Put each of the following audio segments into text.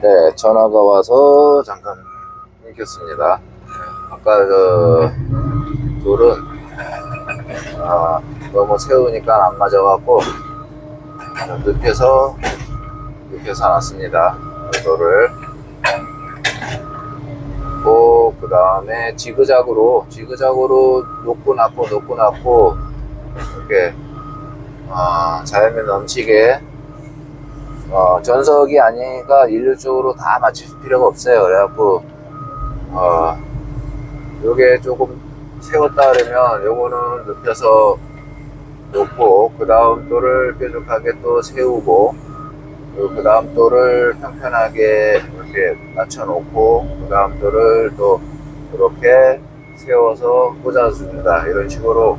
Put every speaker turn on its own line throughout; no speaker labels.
네, 전화가 와서 잠깐 끊겼습니다. 아까 그 돌은 아, 너무 세우니까 안 맞아갖고 눕혀서 눕혀서 놨습니다. 이 돌을 또그 다음에 지그작으로 지그작으로 놓고 놨고 놓고 놨고 이렇게 어, 자연미 넘치게 어, 전석이 아니니까 일률적으로 다 맞출 필요가 없어요. 그래갖고, 어, 요게 조금 세웠다 그러면 요거는 눕혀서 놓고, 그 다음 돌을 뾰족하게 또 세우고, 그 다음 돌을 평평하게 이렇게 낮춰놓고, 그 다음 돌을 또 이렇게 세워서 꽂아줍니다. 이런 식으로,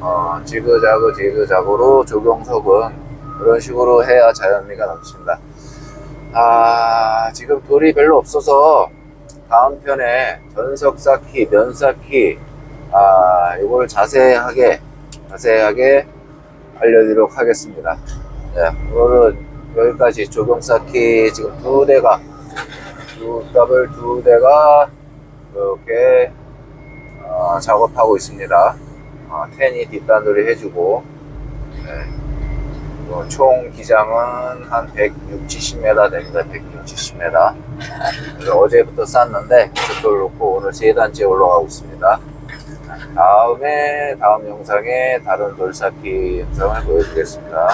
어, 지그자그 지그자그로 조경석은 그런 식으로 해야 자연미가 넘칩니다. 아, 지금 돌이 별로 없어서 다음 편에 전석 쌓기, 면 쌓기, 아, 이걸 자세하게, 자세하게 알려드리도록 하겠습니다. 네, 오늘은 여기까지 조경 쌓기 지금 두 대가, 두, 더블 두 대가 이렇게 어, 작업하고 있습니다. 어, 텐이 뒷단돌이 해주고, 네. 어, 총 기장은 한 160, 70m 됩니다. 160, 70m. 그래서 어제부터 쌌는데 그걸 놓고 오늘 세 단째 올라가고 있습니다. 다음에 다음 영상에 다른 돌쌓기 영상을 보여드리겠습니다.